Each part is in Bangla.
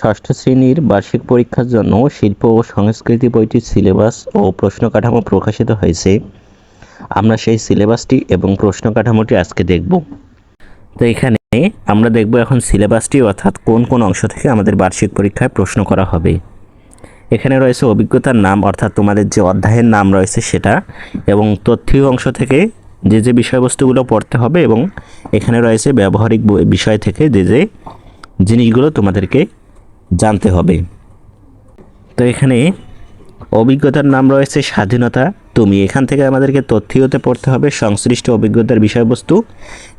ষষ্ঠ শ্রেণির বার্ষিক পরীক্ষার জন্য শিল্প ও সংস্কৃতি বইটির সিলেবাস ও প্রশ্ন কাঠামো প্রকাশিত হয়েছে। আমরা সেই সিলেবাসটি এবং প্রশ্ন কাঠামোটি আজকে দেখব। তো এখানে আমরা দেখব এখন সিলেবাসটি, অর্থাৎ কোন কোন অংশ থেকে আমাদের বার্ষিক পরীক্ষায় প্রশ্ন করা হবে। এখানে রয়েছে অভিজ্ঞতার নাম, অর্থাৎ তোমাদের যে অধ্যায়ের নাম রয়েছে সেটা, এবং তথ্যীয় অংশ থেকে যে যে বিষয়বস্তুগুলো পড়তে হবে, এবং এখানে রয়েছে ব্যবহারিক বিষয় থেকে যে যে জিনিসগুলো তোমাদেরকে জানতে হবে। তো এখানে অভিজ্ঞতার নাম রয়েছে স্বাধীনতা। তুমি এখান থেকে আমাদেরকে তথ্যীয়তে পড়তে হবে, সংশ্লিষ্ট অভিজ্ঞতার বিষয়বস্তু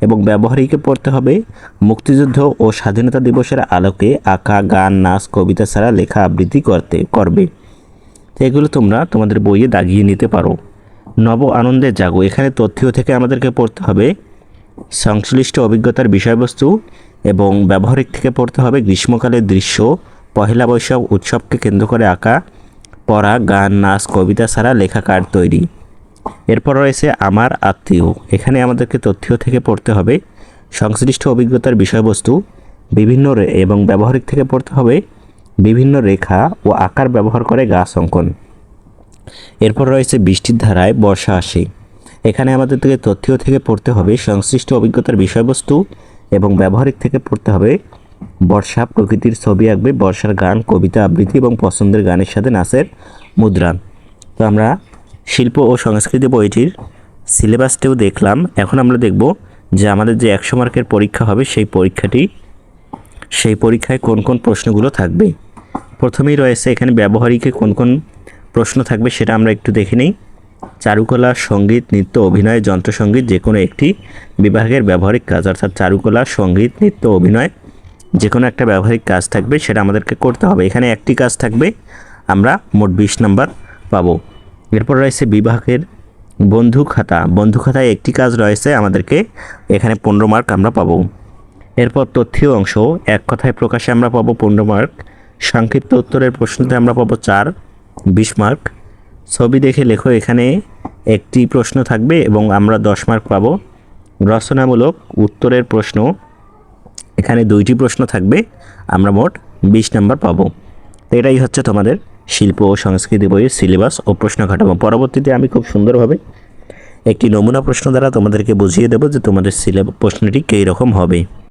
এবং ব্যবহারিকে পড়তে হবে। মুক্তিযুদ্ধ ও স্বাধীনতা দিবসের আলোকে আঁকা, গান, নাচ, কবিতা ছাড়া লেখা আবৃত্তি করতে, করবে। এগুলো তোমরা তোমাদের বইয়ে দাগিয়ে নিতে পারো। নব আনন্দে জাগো। এখানে তথ্যীয় থেকে আমাদেরকে পড়তে হবে সংশ্লিষ্ট অভিজ্ঞতার বিষয়বস্তু এবং ব্যবহারিক থেকে পড়তে হবে গ্রীষ্মকালের দৃশ্য, পহেলা বৈশাখ উৎসবকে কেন্দ্র করে আঁকা, পড়া, গান, নাচ, কবিতা ছাড়া লেখা কার্ড তৈরি। এরপর রয়েছে আমার আত্মীয়। এখানে আমাদেরকে তথ্য থেকে পড়তে হবে, সংশ্লিষ্ট অভিজ্ঞতার বিষয়বস্তু, বিভিন্ন এবং ব্যবহারিক থেকে পড়তে হবে বিভিন্ন রেখা ও আকার ব্যবহার করে গাছ অঙ্কন এরপর রয়েছে বৃষ্টির ধারায় বর্ষা আসে। এখানে আমাদের থেকে তথ্য থেকে পড়তে হবে, সংশ্লিষ্ট অভিজ্ঞতার বিষয়বস্তু এবং ব্যবহারিক থেকে পড়তে হবে। বর্ষা প্রকৃতির ছবি আঁকবে, বর্ষার গান, কবিতা আবৃত্তি এবং পছন্দের গানের সাথে নাচের মুদ্রা। তো আমরা শিল্প ও সংস্কৃতি বইটির সিলেবাসটিও দেখলাম। এখন আমরা দেখব যে আমাদের যে একশো মার্কের পরীক্ষা হবে, সেই পরীক্ষাটি, সেই পরীক্ষায় কোন কোন প্রশ্নগুলো থাকবে। প্রথমেই রয়েছে এখানে ব্যবহারিকে কোন কোন প্রশ্ন থাকবে, সেটা আমরা একটু দেখে নিই। চারুকলা, সংগীত, নৃত্য, অভিনয়, যন্ত্রসঙ্গীত যে কোনো একটি বিভাগের ব্যবহারিক কাজ। অর্থাৎ চারুকলা, সংগীত, নৃত্য, অভিনয় যে কোনো একটা ব্যবহারিক কাজ থাকবে, সেটা আমাদেরকে করতে হবে। এখানে একটি কাজ থাকবে, আমরা মোট বিশ নাম্বার পাবো। এরপর রয়েছে বিভাগের বন্ধু খাতা। বন্ধু খাতায় একটি কাজ রয়েছে, আমাদেরকে এখানে পনেরো মার্ক আমরা পাবো। এরপর তথ্যীয় অংশ, এক কথায় প্রকাশে আমরা পাবো পনেরো মার্ক। সংক্ষিপ্ত উত্তরের প্রশ্নতে আমরা পাবো চার, বিশ মার্ক। ছবি দেখে লেখো, এখানে একটি প্রশ্ন থাকবে এবং আমরা দশ মার্ক পাবো। রচনামূলক উত্তরের প্রশ্ন, এখানে দুইটি প্রশ্ন থাকবে, আমরা মোট বিশ নাম্বার পাবো। তো এটাই হচ্ছে তোমাদের শিল্প ও সংস্কৃতি বইয়ের সিলেবাস ও প্রশ্ন কাঠামো পরবর্তীতে আমি খুব সুন্দরভাবে একটি নমুনা প্রশ্ন দ্বারা তোমাদেরকে বুঝিয়ে দেবো যে তোমাদের সিলেবাস প্রশ্নটি কী রকম হবে।